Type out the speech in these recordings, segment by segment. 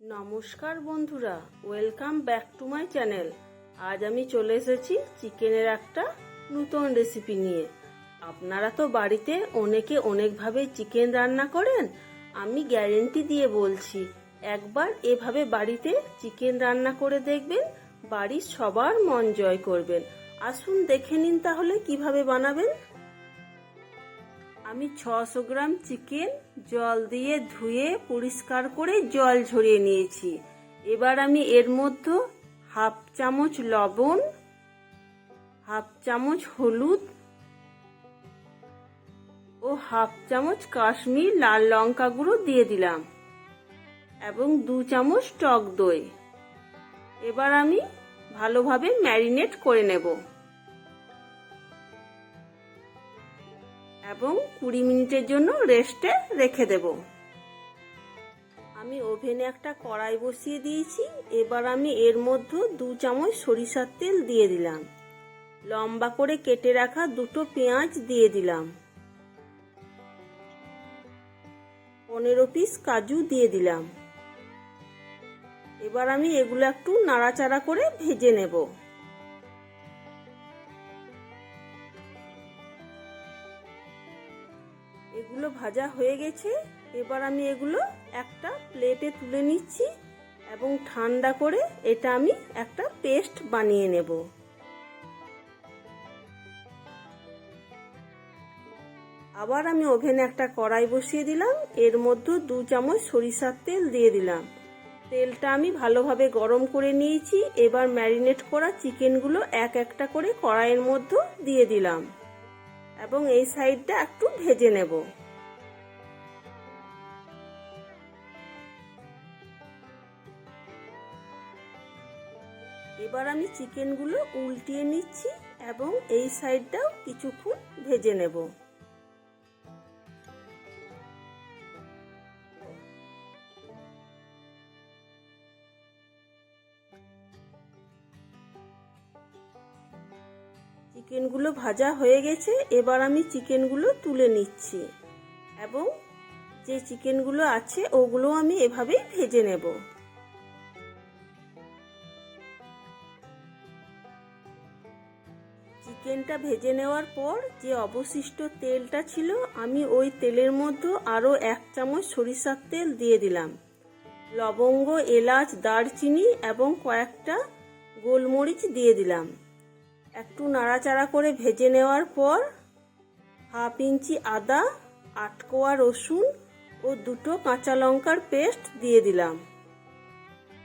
নমস্কার বন্ধুরা welcome back to my channel আজ আমি চলে এসেছি চিকেনের একটা নতুন রেসিপি নিয়ে। আপনারা তো বাড়িতে অনেকে অনেকভাবে চিকেন রান্না করেন, আমি গ্যারেন্টি দিয়ে বলছি, একবার এভাবে বাড়িতে চিকেন রান্না করে দেখবেন, বাড়ির সবার মন জয় করবেন। আসুন দেখে নিন তাহলে কীভাবে বানাবেন। আমি ছশো গ্রাম চিকেন জল দিয়ে ধুয়ে পরিষ্কার করে জল ঝরিয়ে নিয়েছি। এবার আমি এর মধ্যে হাফ চামচ লবণ, হাফ চামচ হলুদ ও হাফ চামচ কাশ্মীর লাল লঙ্কা গুঁড়ো দিয়ে দিলাম এবং দু চামচ টক দই। এবার আমি ভালোভাবে ম্যারিনেট করে নেব। এবং কুড়ি মিনিটের জন্য রেস্টে রেখে দেব। আমি ওভেনে একটা কড়াই বসিয়ে দিয়েছি। এবার আমি এর মধ্যে দু চামচ সরিষার তেল দিয়ে দিলাম। লম্বা করে কেটে রাখা দুটো পেঁয়াজ দিয়ে দিলাম। পনেরো পিস কাজু দিয়ে দিলাম। এবার আমি এগুলো একটু নাড়াচাড়া করে ভেজে নেব। এগুলো ভাজা হয়ে গেছে। এবার আমি এগুলো একটা প্লেটে তুলে নিচ্ছি এবং ঠান্ডা করে এটা আমি একটা পেস্ট বানিয়ে নেব। আবার আমি ওভেনে একটা কড়াই বসিয়ে দিলাম। এর মধ্যে দু চামচ সরিষার তেল দিয়ে দিলাম। তেলটা আমি ভালোভাবে গরম করে নিয়েছি। এবার ম্যারিনেট করা চিকেনগুলো এক একটা করে কড়াইয়ের মধ্যে দিয়ে দিলাম। এবং এই সাইডটা একটু ভেজে নেব। এবার আমি চিকেনগুলো উল্টিয়ে নিচ্ছি এবং এই সাইডটাও কিছুক্ষণ ভেজে নেব। চিকেনগুলো ভাজা হয়ে গেছে, এবার আমি চিকেনগুলো তুলে নিচ্ছি। এবং যে চিকেনগুলো আছে, ওগুলো আমি এভাবেই ভেজে নেব। চিকেনটা ভেজে নেওয়ার পর যে অবশিষ্ট তেলটা ছিল, আমি ওই তেলের মধ্যে আরও এক চামচ সরিষার তেল দিয়ে দিলাম। লবঙ্গ, এলাচ, দারচিনি এবং কয়েকটা গোলমরিচ দিয়ে দিলাম। একটু নাড়াচাড়া করে ভেজে নেওয়ার পর হাফ ইঞ্চি আদা আটকোয়া রসুন ও দুটো কাঁচা লঙ্কার পেস্ট দিয়ে দিলাম।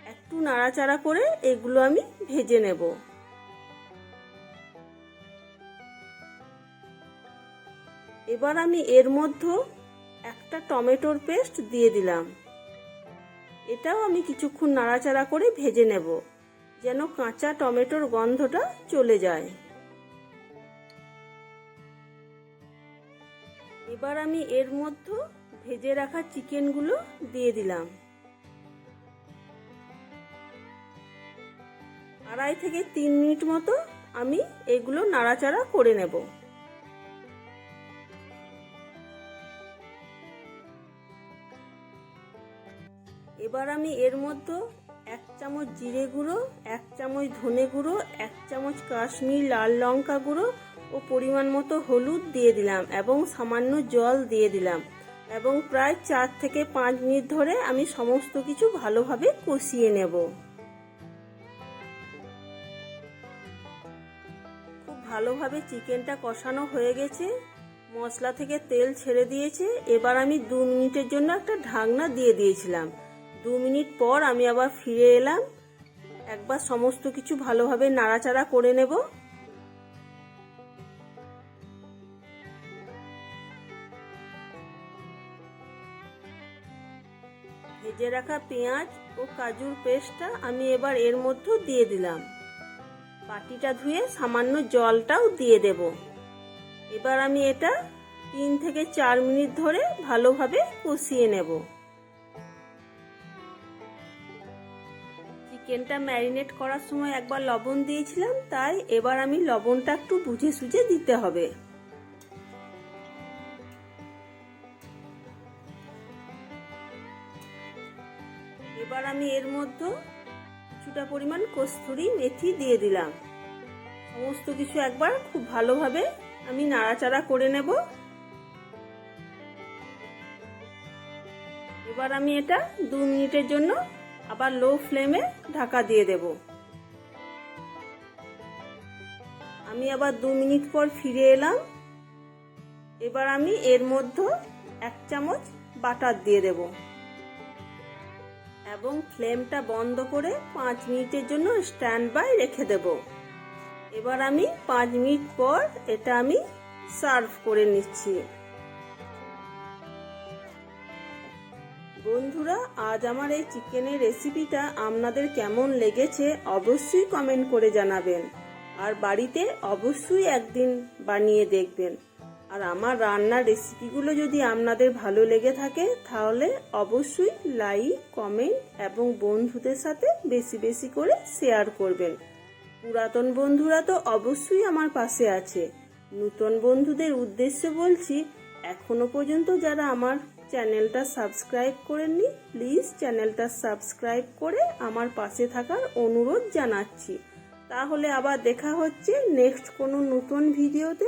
একটু নাড়াচাড়া করে এগুলো আমি ভেজে নেব। এবার আমি এর মধ্যে একটা টমেটোর পেস্ট দিয়ে দিলাম। এটাও আমি কিছুক্ষণ নাড়াচাড়া করে ভেজে নেব। যেন কাঁচা টমেটোর গন্ধটা চলে যায়। এবার আমি এর মধ্যে ভেজে রাখা চিকেনগুলো দিয়ে দিলাম। আড়াই থেকে তিন মিনিট মতো আমি এগুলো নাড়াচাড়া করে নেব। এবার আমি এর মধ্যে এক চামচ জিরে গুঁড়ো, এক চামচ ধনে গুঁড়ো, এক চামচ কাশ্মীর লাল লঙ্কা গুঁড়ো ও পরিমাণ মতো হলুদ দিয়ে দিলাম এবং সামান্য জল দিয়ে দিলাম এবং প্রায় চার থেকে পাঁচ মিনিট ধরে আমি সমস্ত কিছু ভালোভাবে কষিয়ে নেব। খুব ভালোভাবে চিকেনটা কষানো হয়ে গেছে। মশলা থেকে তেল ছেড়ে দিয়েছে। এবার আমি দু মিনিটের জন্য একটা ঢাকনা দিয়ে দিয়েছিলাম। দু মিনিট পর আমি আবার ফিরে এলাম। একবার সমস্ত কিছু ভালোভাবে নাড়াচাড়া করে নেব। ভেজে রাখা পেঁয়াজ ও কাজুর পেস্টটা আমি এবার এর মধ্যে দিয়ে দিলাম। বাটিটা ধুয়ে সামান্য জলটাও দিয়ে দেব। এবার আমি এটা তিন থেকে চার মিনিট ধরে ভালোভাবে কষিয়ে নেব। চিকেনটা ম্যারিনেট করার সময় একবার লবণ দিয়েছিলাম, তাই এবার আমি লবণটা একটু বুঝে সুঝে দিতে হবে। এবার আমি এর মধ্যে কিছুটা পরিমাণ কস্তুরি মেথি দিয়ে দিলাম। সমস্ত কিছু একবার খুব ভালোভাবে আমি নাড়াচাড়া করে নেব। এবার আমি এটা দু মিনিটের জন্য আবার লো ফ্লেমে ঢাকা দিয়ে দেব। আমি আবার দু মিনিট পর ফিরে এলাম। এবার আমি এর মধ্যে এক চামচ বাটার দিয়ে দেব। এবং ফ্লেমটা বন্ধ করে পাঁচ মিনিটের জন্য স্ট্যান্ড বাই রেখে দেব। এবার আমি পাঁচ মিনিট পর এটা আমি সার্ভ করে নিচ্ছি। বন্ধুরা, আজ আমার এই চিকেনের রেসিপিটা আপনাদের কেমন লেগেছে অবশ্যই কমেন্ট করে জানাবেন। আর বাড়িতে অবশ্যই একদিন বানিয়ে দেখবেন। আর আমার রান্নার রেসিপিগুলো যদি আপনাদের ভালো লেগে থাকে, তাহলে অবশ্যই লাইক কমেন্ট এবং বন্ধুদের সাথে বেশি বেশি করে শেয়ার করবেন। পুরাতন বন্ধুরা তো অবশ্যই আমার পাশে আছে। নূতন বন্ধুদের উদ্দেশ্য বলছি, এখনও পর্যন্ত যারা আমার চ্যানেলটা সাবস্ক্রাইব করেননি প্লিজ চ্যানেলটা সাবস্ক্রাইব করে আমার পাশে থাকার অনুরোধ জানাচ্ছি। তাহলে আবার দেখা হচ্ছে নেক্সট কোনো নতুন ভিডিওতে।